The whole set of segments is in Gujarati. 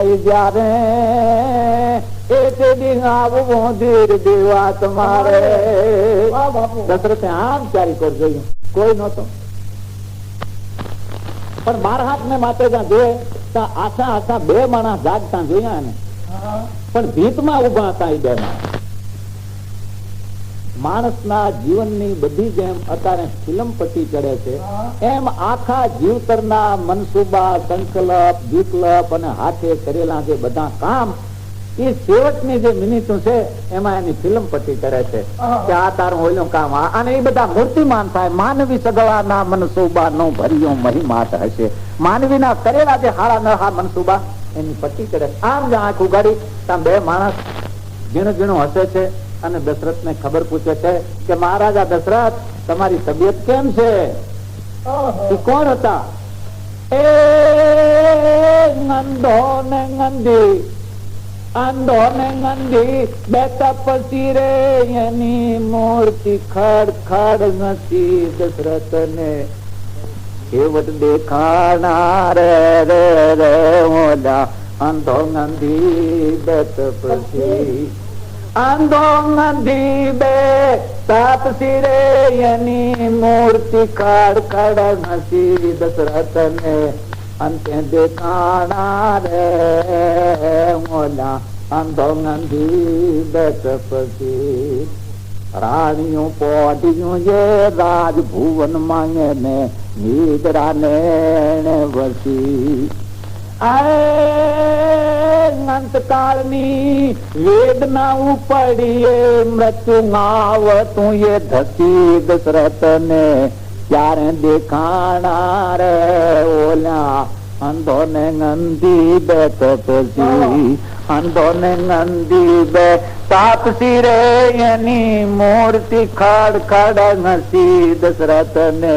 જ્યારે એ તે દી દેવા તમારે દશરથે આમ ચારી કર જોયું. કોઈ નતો પણ બાર હાથ ને માત્ર ત્યાં જોયે ત્યાં આશા આશા બે માણસ જાગતા જોયા એને. પણ પણ ભીતમાં ઊભા હતા એ બે માણસ માણસના જીવનની બધી જેમ અત્યારે ફિલ્મ પટ્ટી ચડે છે, એમ આખા જીવતરના મનસુબા, સંકલ્પ, વિકલ્પ અને હાથે કરેલા જે બધા કામ, એ સેવકની જે મિનિટો છે, એમાં એની ફિલ્મ પટ્ટી કરે છે. કે આ તારું ઓયલું કામ અને એ બધા મૂર્તિમાન થાય, માનવી સગવાના મનસુબા નો ભર્યો મહિમાત હશે માનવીના કરેલા જે હાળા નહા મનસુબા, એની પટ્ટી કરે. આમ જ આંખ ઉગાડી, ત્યાં બે માણસ ઝીણું ઝીણું હસે છે. અને દશરથ ને ખબર પૂછે છે કે મહારાજા દશરથ તમારી તબિયત કેમ છે? કોણ હતા? એ નંદો ને નંદી અંધો ને નંદી બે તપસી રે એની મૂર્તિ ખડ ખડ નથી દશરથ ને કેવટ દેખાણા રે રે રે ઓલા અંધો નંદી બે તપસી मूर्तिकराणी बसी राणियूं पढ़ियूं राज भुवन मङे नेजर बसी आ વસી અંતકાળની વેદના ઉપડીએ, મૃત્યુ આવતું એ ધસી દશરથ ને ક્યારે દેખાણા રે ઓલા અંધો ને નંદી બે તપસી અંધો ને નંદી બે તાપસી રે, એની મૂર્તિ ખડ ખડ નસી દશરથ ને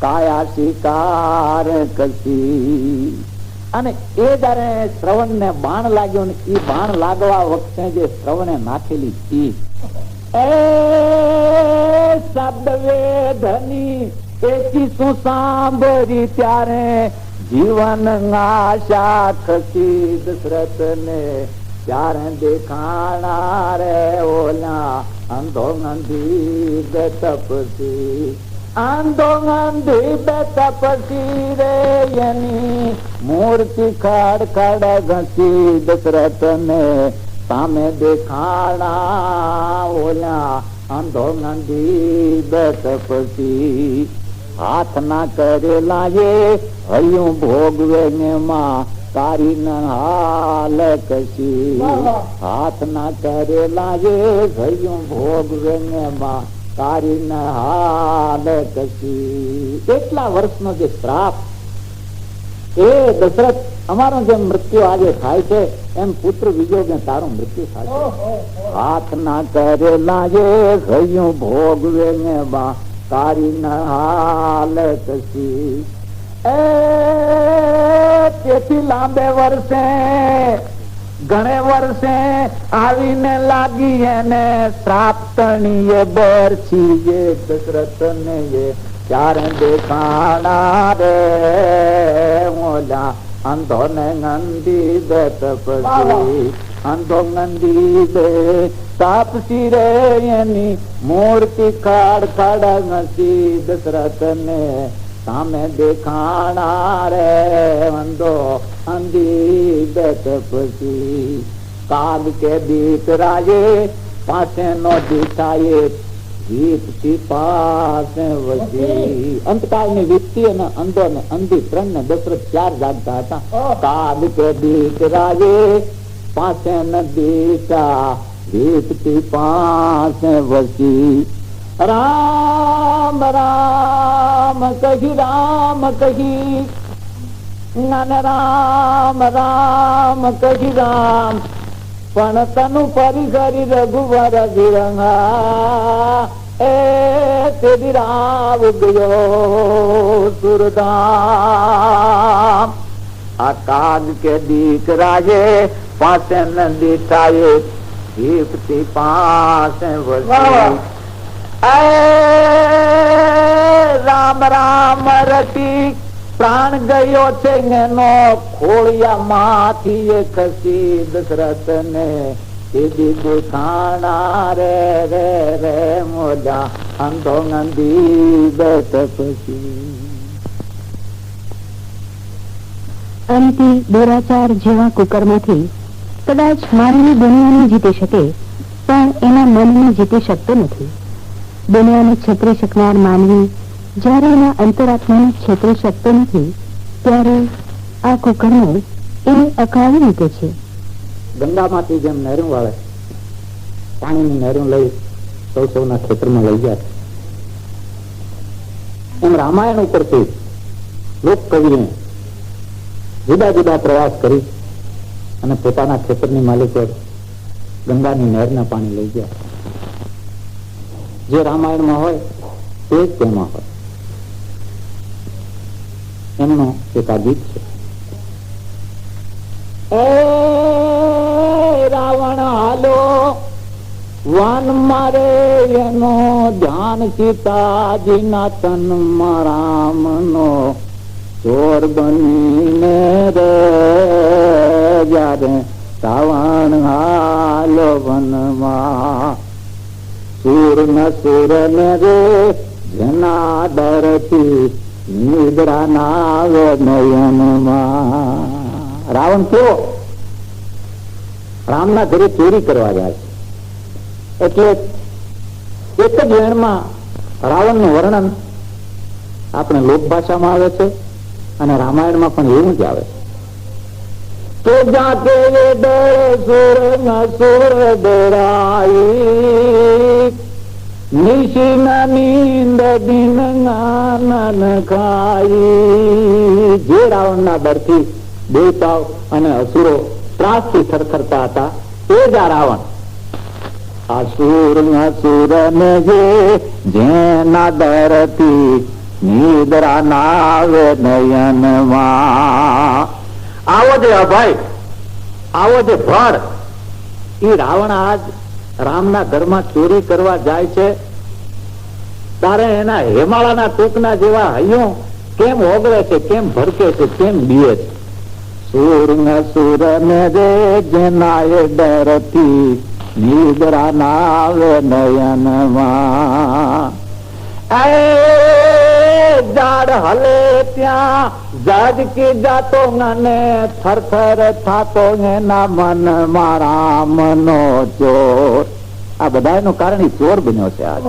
કાયા શિકાર કસી અને એ જયારે શ્રવણ ને બાણ લાગ્યો ને એ બાણ લાગવા વખતે જે શ્રવણે નાખેલી ચીજ એ શબ્દ વેદની એકી શું સાંભળી ત્યારે જીવન આશા થતી દશરથ ને ત્યારે દેખાણા રે ઓલા અંધો અંધી તપસી. આંધો અંધી બે તપસી રે એની મૂર્તિ ખાડ ખાડ ઘસી દશરથ ને સામે દેખાડા ઓલા અંધો અંધી બે તપસી હાથ ના કરેલા એ હયું ભોગવે ને માં તારી ન હાલ કશી હાથ ના કરેલા એ હયું ભોગવે ને માં કશી વર્ષનો જે શ્રાપ. એ દશરથ અમારો જેમ મૃત્યુ આજે થાય છે એમ પુત્ર વિજોગ ને તારું મૃત્યુ થાય હાથ ના કરેલા એ ગયું ભોગવે ને બા. તારી ન હાલ કશી એ તેથી લાંબે વર્ષે ઘણે વર્ષે આવીને લાગી એને શ્રાપ્તણી એ બરછી એ દશરથ ને એ ચારે દેખાણા રે. ઓલા અંધો ને નંદી બે તપસી. અંધો નંદી બે તાપસી રે એની મૂર્તિ ખાડ ખાડ નસી દશરથ ને સામે દેખાણા રે. વંદો અંધી તપસી કાગ કે દીકરાએ પાસે નો દીઠાએ પાસે વસી અંતકાળની વીતી અને ત્રણ ને ચાર જાગતા હતા. કાગ કે દીકરાએ પાસે ન દીઠા. ગીતથી પાસે વસી राम राम कही राम कही। नन राम राम कही राम। पण तनु परिघरि रघुवर गिरंगा। ए तेरी राव गयो सुरदाम आकाश के दीक राजे पासे नंदी ताये दीप्ति पासे वसी। રામ રામ રટી પ્રાણ ગયો છે એનો ખોળિયા માંથી એ ખસી દશરથ ને દીદી દેખાણા રે રે કદાચ માનવી દુનિયાને જીતી શકે, પણ એના મનને જીતી શકતો નથી. દુનિયાને છેતરી શકનાર માનવી જ્યારે એના અંતરાત્માને છેતરી શકતો નથી, ત્યારે આ કુકરને એ અકાળી રીતે છે. ગંગામાંથી જેમ નહેરું વાળે, પાણીની નહેરું લઈ સૌ સૌના ખેતરમાં લઈ જાય. એમ રામાયણ ઉપરથી લોક કવિએ જુદા જુદા પ્રવાસ કરી અને પોતાના ખેતરની માલિકો ગંગાની નહેરના પાણી લઈ ગયા. જે રામાયણમાં હોય, તે જ તેમાં હોય. એમનો એક આ ગીત છે. રાવણ હાલો, વન મારે એનો ધ્યાન સીતાજીના તન રામનો ચોર બનીને રે. જ્યારે રાવણ હાલો વનમાં સુર ન સુર ને નિદ્રા નાવે નયનમાં. રાવણ કેવો? રામના ઘરે ચોરી કરવા જાય છે. એટલે એક જ વેણમાં રાવણનું વર્ણન આપણે લોક ભાષામાં આવે છે અને રામાયણમાં પણ એવું જ આવે છે. તો જાતે દિન નાનન ખાઈ જે રાવણના ડરથી દેવતાઓ અને અસુરો ત્રાસથી થરથરતા હતા, એ જ આ રાવણ. અસુર અસુર ને જે જેના ડરથી નિદ્રા નાવે નયનમાં આવો અભય, આવો જે એ રાવણ આજ રામના ઘરમાં ચોરી કરવા જાય છે. તારે એના હેમાળાના ટૂંકના જેવા હૈયો કેમ ઓગળે છે, કેમ ભરકે છે, કેમ બીએ છે? સુર ને સુર ને રે જેના ડરથી, નિદ્રા નાવે નયનમાં. એ ઝાડ હલે ત્યાં. જાજકી જાતો મને થર થર થાતો એના મન મારા મનો ચોર. આ બધાનું કારણ ચોર બન્યો છે આજ.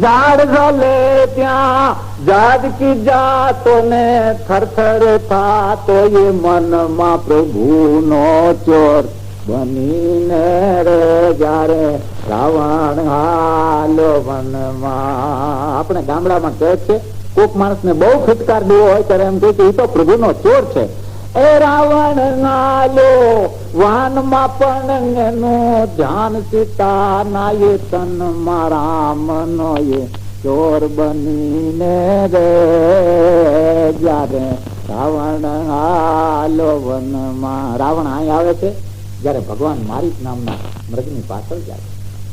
ઝાડ હલે ત્યાં. જાજકી જાતો ને થર થર થાતો એ મનમાં પ્રભુનો ચોર. બનીને રે જ્યારે રાવણ હાલો વનમાં. આપણે ગામડામાં કહે છે કોક માણસ ને બહુ ફટકાર દેવો હોય ત્યારે એમ કે એ તો પ્રભુનો ચોર છે. એ રાવણ નાલો, વાનમાં પણ એનું ધ્યાન સીતા નાયે તન મારા મનો એ ચોર બનીને રે. જ્યારે રાવણ હાલો વનમાં, રાવણ અહીં આવે છે, જયારે ભગવાન મારીક નામના મૃગની પાછળ જાય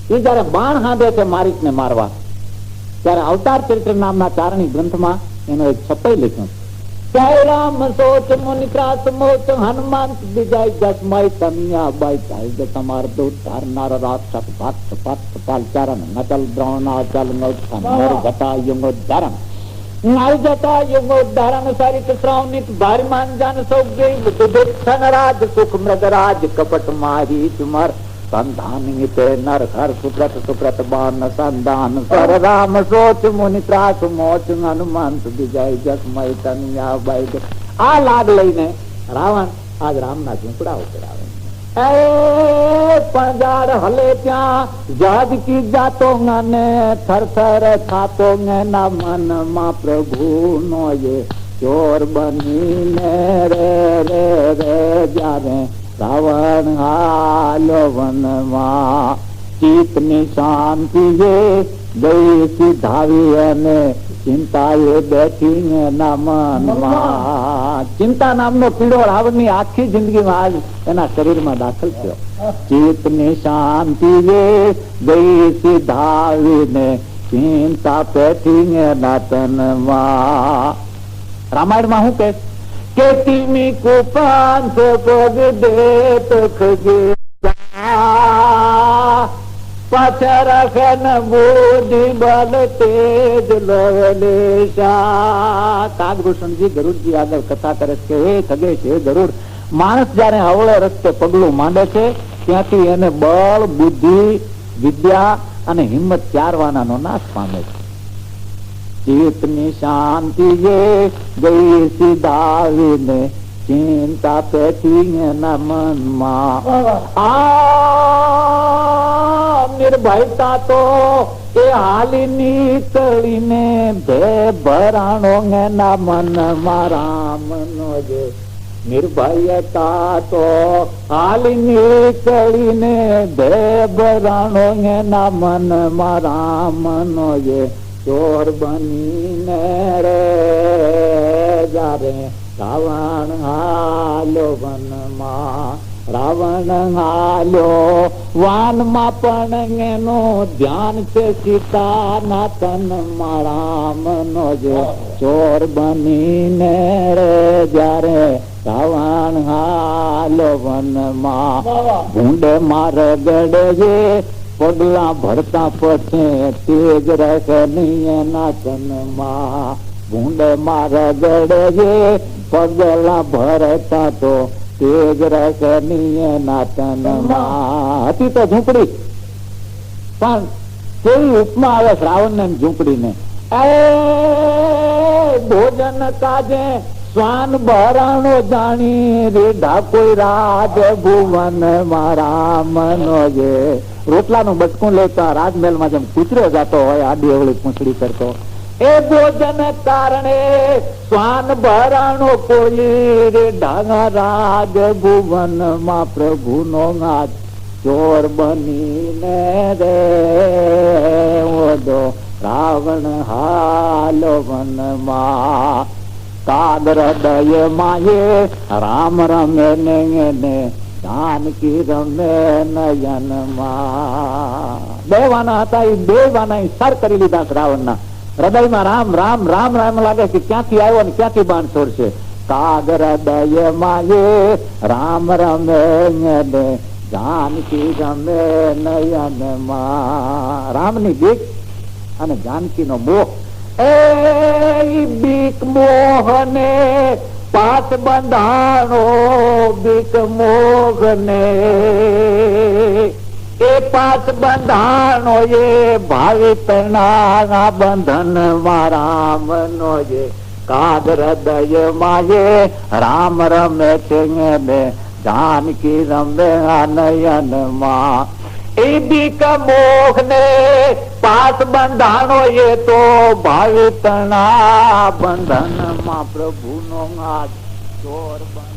એ જયારે બાણ હાંધે છે મારીક ને મારવા. ત્યારે અવતાર ચરિત્ર નામના ચારણી ગ્રંથમાં એનો એક છપાઈ લખ્યું જય રામ સોચ મુનિ ત્રાસ મોચ હનુમાન વિજય જસમય કન્યા બાઈ જાય તમાર દૂત ધારનાર રાક્ષસ ભક્ત ભક્ત પાલ ચારણ નચલ દ્રોણા ચલ નર ઘટા યુંગો ધરણ નાય જતા યુગો ધારણ સારિક શ્રાવણિક ભારીમાન જાન બુદ્ધ રાજ સુખ મૃગરાજ કપટ મારી તુમર સંધાન નર હર સુપ્રત સુપ્રત બાન સંધાન સર રામ સોચ મુનિ ત્રાસ મોચ હનુમાન વિજય મય તનિયા બાઈ આ લાગ લઈને રાવણ આજ રામના ઝૂંપડા ઉપર આવે પંજાર હલે ત્યાં જાજ કી જાતો ને થર થર થાતો ના મનમાં પ્રભુ નો ચોર બની ને રે રે રે જ્યારે રાવણ હાલો વનમાં ચિત્તની શાંતિ એ ગઈ અને ચિંતા એ બેઠી એના મનમાં ચિંતા નામનો પીડો રાવણની આખી જિંદગીમાં આજ એના શરીરમાં દાખલ થયો. ચિત્તની શાંતિ એ ગઈ સીધાવીને ચિંતા પેઠી એના તનમાં રામાયણમાં શું કે કે તીમી કુપાંત પગ દેત ખગે પાછા રાખે બોધી બલ તેજ લવલેશા કાગભૂષણજી ગરુડજી આગળ કથા કરે છે હે ખગેશ છે ગરુડ, માણસ જયારે હવળે રસ્તે પગલું માંડે છે, ત્યાંથી એને બળ, બુદ્ધિ, વિદ્યા અને હિંમત ચારવાનાનો નાશ પામે છે. ચિત્તની શાંતિ જે ગઈ સીધાવીને ચિંતા પેટી એના મનમાં આ નિર્ભયતા તો એ હાલી નીકળીને ભે ભરાણો એના મનમાં રામનો જે નિર્ભયતા તો હાલી નીકળીને ભે ભરાણો એના મનમાં રામનો જે ચોર બનીને રે જારે રાવણ હાલો વનમાં, રાવણ હાલ્યો વાનમાં પણ એનો ધ્યાન છે સીતાના તન રામનો જો ચોર બનીને રે જ્યારે રાવણ હાલો વનમાં, ભૂંડ માર ગડે પગલા ભરતા પછે તેજ રહે નાચનમાં ભૂંડ મારે ગડે છે પગલા ભરતા તો તેજ રહે તનમાં હતી તો ઝૂંપડી. પણ કેવી ઉપમા આવે શ્રાવણ ને ઝૂંપડી ને ભોજન કાજે સ્વાન ભરાણો જાણી રેઢા કોઈ રાજ ભુવન મારા મનો જે. રોટલાનું બટકું લેતા રાજમહેલમાં જેમ કૂતરો જતો હોય આડી અવળી પૂંછડી કરતો. એ ભોજન કારણે સ્વાન ભરાણો કોઈ રેઢા રાજ ભુવનમાં પ્રભુ નો નાચ ચોર બનીને રે. ઓદો રાવણ હાલો વનમાં કાદર દય માયે રામ રમે ને જાનકી રમે નયનમાં બે વાના હતા એ બે વાના સર કરી લીધા રાવણના હૃદયમાં રામ રામ રામ રામ લાગે કે ક્યાંથી આવ્યો ને ક્યાંથી બાણ છોડશે કાગર દય માયે રામ રમે ને જાનકી રમે નયનમાં રામની બીક અને જાનકી નો મોહ એ બીક મોહને પાત બંધાણો બીક મોહને. એ પાત બંધાણો એ ભાવિતના બંધન રામ નો જે કાદર દય માયે રામ રમે છે ને જાનકી રમે નયનમાં એ બીક મોહ ને પાસ બંધાણો એ તો ભાવિતના બંધનમાં પ્રભુ નો ચોર બંધ